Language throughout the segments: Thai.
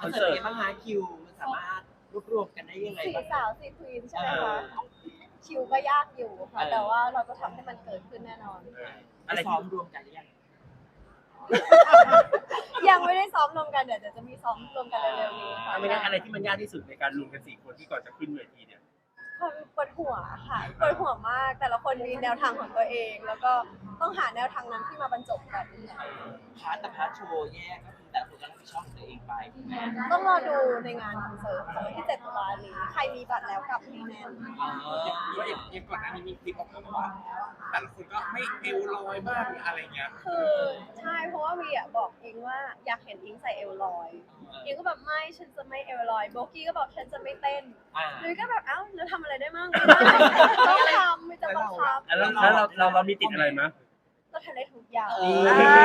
คอนเสิร์ตเป็นไงบ้างฮะคิวมันสามารถรวบรวมกันได้ยังไงสี่บ้าง สาวสี่ควีนใช่ไหมเอคะอคิวก็ยากอยู่ค่ะ เออ แต่ว่าเราจะทำให้มันเกิดขึ้นแน่นอน อะไรซ้อมรวมกันหรือยังยังไม่ได้ซ้อมรวมกันเดี๋ยวเดี๋ยวจะมีซ้อมรวมกันเร็วๆนี้ค่ะถ้าไม่งั้นอะไรที่มันยากที่สุดในการรวมกันสี่คนที่ก่อนจะขึ้นเวทีเนี่ยคนปวดหัวค่ะปวดหัวมาก แต่ละคนมีแนวทางของตัวเอง แล้วก็ต้องหาแนวทางนั้นที่มาบรรจบกัน พาร์ทแต่พาร์ทโชว์แยกก็คือ ชอบของตัวเองไปถูกไหมต้องรอดูในงานคอนเสิร์ตค่ะวันที่7ตุลานี้ใครมีบัตรแล้วกลับให้แน่นเออว่าอย่างอย่างก่อนหน้านี้มีคลิปออกมาว่าแต่ละคนก็ไม่เอวลอยบ้างอะไรเงี้ย คือใช่เพราะว่าวีอะบอกอิงว่าอยากเห็นอิงใส่เอลลอยอิงก็แบบไม่ฉันจะไม่เอลลอยโบกี้ก็บอกฉันจะไม่เต้นอ่า นุ้ยก็แบบเอ้าแล้วทำอะไรได้มั่งไม่ได้ต้องทำไม่จะบังคับแล้วแล้วเราเราเรามีติดอะไรมั้ยก็ทำได้ทุกอย่าง เออ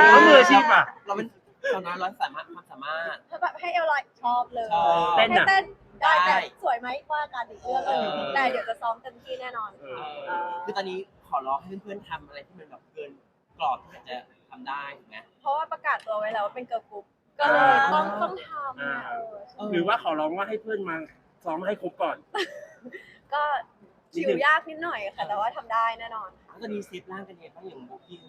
เขามืออาชีพอะ เราเป็น ตอนนั้นเราสามารถความสามารถ ถ้าแบบให้เอลลอยชอบเลยชอบ เต้นให้อะ เต้นได้ได้แต่สวยไหมว่ากันอีกเรื่องหนึงเออแต่เดี๋ยวจะซ้อมเต็มที่แน่นอนเอเอออคือตอนนี้ขอร้องให้เพื่อนๆทำอะไรที่มันแบบเกินกรอบที่จะทำได้ถูกไหม เพราะว่าประกาศตัวไว้แล้วว่าเป็นเกิร์ลกรุ๊ปก็เลยต้องต้องทำเนี่ยเออใช่หรือว่าขอร้องว่าให้เพื่อนมาซ้อมให้ครบก่อน ก็คิวยากนิดหน่อยค่ะ แต่ว่าทำได้แน่นอนค่ะแล้วตอนนี้เซฟร่างกันยังไงบ้างอย่างโบกี้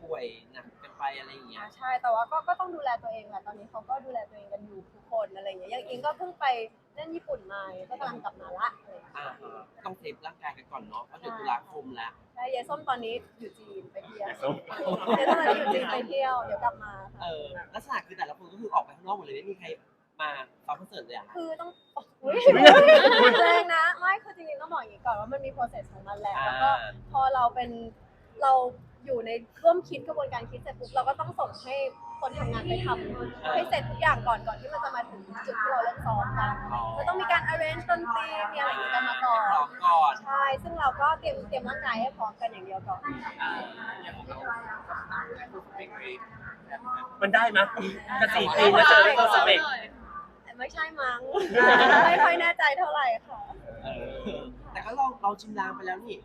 ป่วยหนักกัน ไปอะไรอย่างเงี้ย อ่าใช่ แต่ว่าก็ก็ต้องดูแลตัวเองแหละตอนนี้เขาก็ดูแลตัวเองกันอยู่ทุกคนอะไรอย่างเงี้ยอย่างอิงก็เพิ่งไปเล่นญี่ปุ่นมาก็กำลังกลับมาละอะไรอย่างเงี้ยอ่าฮะต้องเซฟร่างกายกันก่อนเนาะเพราะเดือนตุลาคมแล้ว ใช่ยายส้มตอนนี้อยู่จีนไปเที่ยวยายส้มยายส้มตอนนี้อยู่จีนไปเที่ยวเดี๋ยวกลับมาเอค่ะอลักษณะคือแต่ละคนก็คือออกไปข้างนอกหมดเลยไม่มีใครมาซ้อมคอนเสิร์ตเลยอะ คือต้องอุ้ยแรงนะ ไม่คือจริงๆต้องบอกอย่างนี้ก่อนว่ามันมี process ของมันแหละ แล้วก็พอเราเป็น เราอยู่ในร่วมคิดกระบวนการคิดเสร็จปุ๊บเราก็ต้องส่งให้คนทำงานไปทำให้เสร็จทุกอย่างก่อนก่อนที่มันจะมาถึงจุดที่เราเริ่มซ้อมกันมันต้องมีการ arrange ดนตรีมีอะไรอย่างงี้กันมาก่อนรอก่อนใช่ ซึ่งเราก็เตรียมเตรียมร่างกายให้พร้อมกันอย่างเดียวก่อนอ่าอย่างของเราไม่เคยแบบนั้นมันได้มั้ยกระสี่ปีแล้วเจอได้ตัวสเปกแต่ไม่ใช่มั้ง ไม่ค่อยแน่ใจเท่าไหร่ค่ะ เออแต่ก็ลองเราชิมลางไปแล้วนี่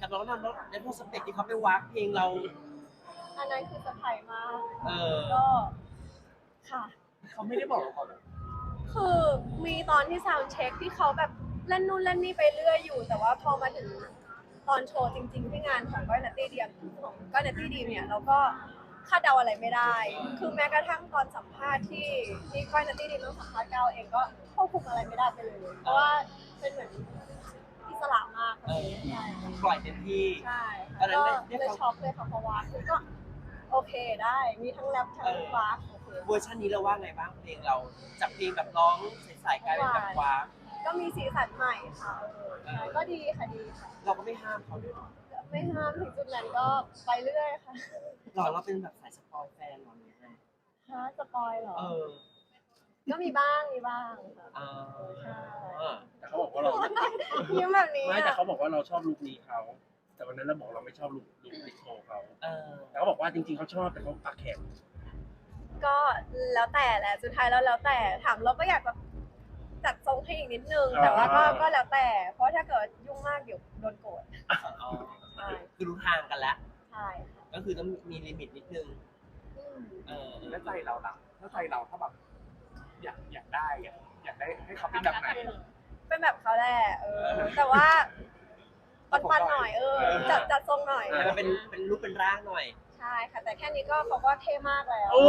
กับเราก็นำรถในพวกสเปคที่เขาไปวากเพลงเรา อันนั้นคือสะพายมากเออ ก็ ค่ะ เขาไม่ได้บอกเราก่อนเหรอคือมีตอนที่ซาวด์เช็คที่เขาแบบเล่นนู่นเล่นนี่ไปเรื่อยอยู่ แต่ว่าพอมาถึงตอนโชว์จริง ๆ ที่งานของก้อยนัตตี้เดียมของก้อยนัตตี้ดีมเนี่ยเราก็คาดเดาอะไรไม่ได้ คือแม้กระทั่งตอนสัมภาษณ์ที่ที่ก้อยนัตตี้ดีมต้องสัมภาษณ์ก้าวเองก็ควบคุมอะไรไม่ได้ไปเลย เพราะว่าเป็นเหมือนอิ สระมากเออใช่ปล่อยเต็มที่ ใช่ตอนนั้นก็ได้ได้เลยฟัง ช็อกเลยค่ะเพราะว่าคือก็โอเคได้มีทั้งแรปทั้งฟาสโอเค เวอร์ชันนี้เราว่าไงบ้างเพลงเราจากเพลงแบบร้องใสๆกลายเป็นแบบวากก็มีสีสันใหม่ค่ะเออใช่ก็ดีค่ะดีค่ะเราก็ไม่ห้ามเขาด้วยเนาะไม่ห้ามถึงจุดนั้นก็ไปเรื่อยค่ะเราเราเป็นแบบสายสปอยแฟนเหรอเนี่ยฮะสปอยเหรอเออ ก็มีบ้างมีบ้างค่ะเออใช่แต่เขาบอกว่าเรายิ้มแบบนี้ไม่แต่อะเขาบอกว่าเราชอบลุคนี้เขาแต่วันนั้นเราบอกเราไม่ชอบลุคลุคลิโคเขาเออแต่เขาบอกว่าจริง ๆเขาชอบแต่เขาปากแข็งก็แล้วแต่แหละสุดท้ายแล้วแล้วแต่ถามเราก็อยากแบบจัดทรงให้อีกนิดนึง แต่ว่าก็ก็แล้วแต่ เพราะถ้าเกิดยุ่งมากเดี๋ยวโดนโกรธอ๋อใช่คือรู้ทางกันแล้วใช่ค่ะก็คือต้องมีลิมิตนิดนึงอืมเออแล้วใจเราล่ะถ้าใจเราถ้าแบบ อยากอยากได้อะอยากได้ให้เขาเป็นแบบไหน เป็นแบบเขาแหละเออ แต่ว่าปันๆหน่อยเออจัดจัดทรงหน่อยให้มันเป็นเป็นรูปเป็นร่างหน่อยใช่ค่ะ แต่แค่นี้ก็เขาก็เท่มากแล้วโอ้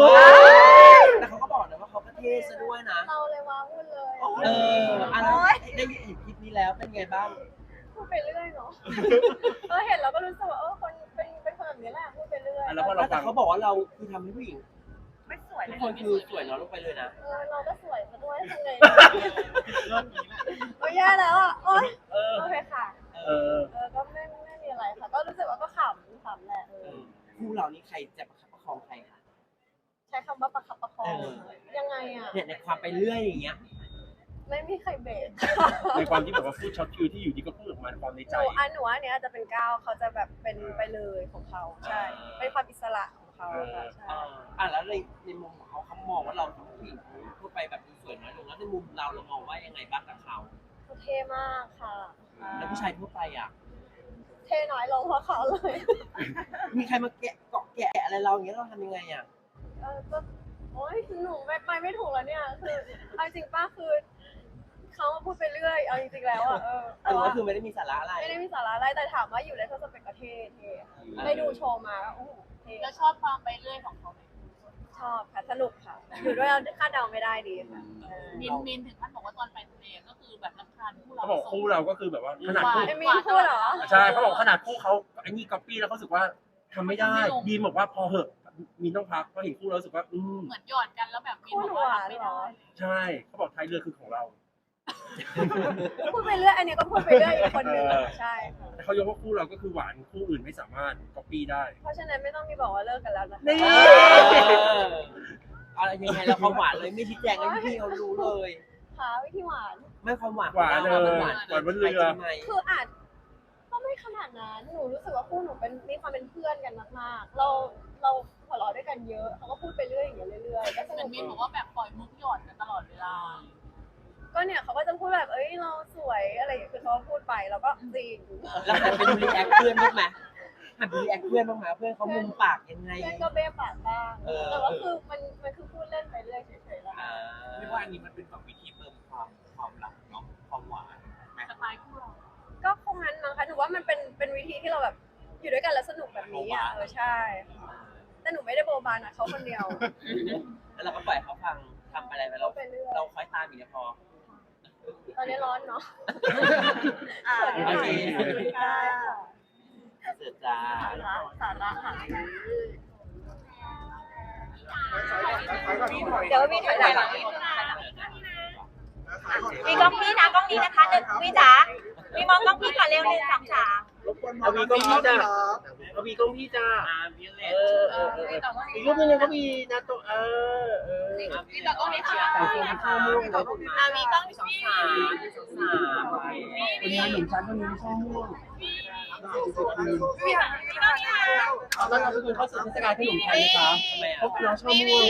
แต่เขาก็บอกนะว่าเขาก็เท่ซะด้วยนะ เราเลยว้าวุ่นเลยเอออะแล้วได้เห็นคลิปนี้แล้วเป็นไงบ้าง พูดไปเรื่อยเนาะเออเห็นเราก็รู้สึกว่าเออคนเป็นเป็นคนแบบนี้แหละพูดไปเรื่อยแล้วพอเราแต่ฟังเขาบอกว่าเราคือทำให้ผู้หญิง ไม่สวยทุกคนคือสวยน้อยลงไปเลยนะ เออเราก็สวยซะด้วยทำไงเริ่มนี้แหละโอ้ยแย่แล้วอะ โอ้ยเออ โอเคค่ะ เออเออ ก็ไม่ไม่มีอะไรค่ะ ก็รู้สึกว่าก็ขำขำแหละเอเอออคู่เรานี่ใครจะประคับประคองใครคะ ใช้คำว่าประคับประคอง เออ ยังไงอะ เนี่ยในความไปเรื่อยอย่างเงี้ย ไม่มีใครเบรกในความที่แบบว่าพูดช็อตคิวที่อยู่ดีก็พูดออกมาความในหใจ นูอันหนูว่าอันเนี้ยจะเป็นก้าวเขาจะแบบเป็นไปเลยของเขา ใช่ เป็นความอิสระของ เขาค่ะใช่เอออะแล้วในในมุมของเขาเขามองว่าเราทำให้ผู้หญิงทั่วไปแบบดูสวยน้อยลงแล้วในมุมเราเรามองว่ายังไงบ้างกับเขาเขาเท่มากค่ะแล้วผู้ชายทั่วไปอะ เท่น้อยลงเพราะเขาเลยมีใครมาแกะเกาะแกะอะไรเราอย่างเงี้ยเราทำยังไงอะเออก็โอ้ยหนูไปไปไม่ถูกแล้วเนี่ยคือเอาจริงป้าคือเขาพูดไปเรื่อยเอาจริงๆแล้วอะเออหแต่รือว่าว่าคือไม่ได้มีสาระอะไร ไม่ได้มีสาระอะไรแต่ถามว่าอยู่ในทศเป็นประเทศเท่ค่ะได้ดูโชว์มาก็โอ้โหเท่ แล้วชอบความไปเรื่อยของเขาไหมชอบค่ะสนุกค่ะ อยู่ด้วยเราคาดเดาไม่ได้ดีค่ะเออมินมินถึงขั้นบอกว่าตอนไปทะเลก็คือแบบรำคาญคู่เราเขาบอกคู่เราก็คือแบบว่าขนาดคู่ไอ้มินพูดเหรอ ใช่เขาบอกขนาดคู่เขาไอ้นี่ก๊อปปี้แล้วเขารู้สึกว่าทำไม่ได้บีมบอกว่าพอเหอะมีนต้องพักเพราะเห็นคู่เรารู้สึกว่า อืมเหมือนหยอดกันแล้วแบบมินบอกว่ารับไม่ได้ ใช่เขาบอกท้ายเรือคือของเรา พูดไปเรื่อยอันนี้ก็พูดไปเรื่อยอีกคนนึงเออใช่ค่ะแต่เขายกว่าคู่เราก็คือหวานคู่อื่นไม่สามารถก๊อปปี้ได้ เพราะฉะนั้นไม่ต้องมีบอกว่าเลิกกันแล้วนะคะนี่เอออะไรยังไงแล้วความหวานเลยไม่ชี้แจงให้พี่เขารู้เลยค่ะวิธีหวานไม่ความหวานหวานเลยมัหวานบนเรือจงไหมคืออาจก็ไม่ขนาดนั้นหนูรู้สึกว่าคู่หนูเป็นมีความเป็นเพื่อนกันมากๆ เราเราหัวเราะด้วยกันเยอะเขาก็พูดไปเรื่อยอย่างเงี้ยเรื่อยๆก็สเหมืนุอนกมินบอกว่าแบบปล่อยมุกหยอดกันตลอดเวลา ก็เนี่ยเขาก็จะพูดแบบเอ้ยเราสวยอะไรอย่างเงี้ยคือเขาก็พูดไปแล้วก็จริงแล้วหันไปดูรีแอคเพื่อนบ้างไหมหันไปรีแอคเพื่อนบ้างไหมเพื่อนเขามุมปากยังไง เพื่อนก็เบ้ปากบ้างเออ แต่ว่าคือมันมันคือพูดเล่นไปเรื่อยเฉยๆแล้วอ่าเรียกว่าอันนี้มันเป็นแบบวิธีเติมความความรักเนาะความหวานไหมสไตล์คู่เราก็คงงั้นมั้งคะหนูว่ามันเป็นเป็นวิธีที่เราแบบอยู่ด้วยกันแล้วสนุกแบบนี้อะเออใช่แต่หนูไม่ได้โบบานอะเขาคนเดียวแล้วเราก็ปล่อยเขาฟังทำอะไรไปเรา ไปเรื่อย เราคอยตามอย่างเดียวพอ ตอนนี้ร้อนเนาะอ่าโอเค ค่ะเสือจ้าสาระค่ะเดี๋ยวมีถอยหลังมีกล้องพี่นะกล้องนี้นะคะหนึ่งวิจ๋า มีมองกล้องพี่ก่อนเร็วหนึ่งสองสามเอามีกล้องพี่จ้าเอามีกล้องพี่จ้าอ่าวิเลเออเออเอออีกรูปหนึงเขามีนะตัวเออเออพี่ต่อก็ไม่ค่ะแต่งตัวเป็นข้าวม่วงเลยคุณมามีกล้องสองสามสองสามคนนี้หนุ่มชั้นคนนี้ช่อม่วงมีกล้องนี้ค่ะแล้วเราเป็นคนเข้าสู่เทศกาลขนมไทยนะคะทำไมอะพบน้องช่อม่วง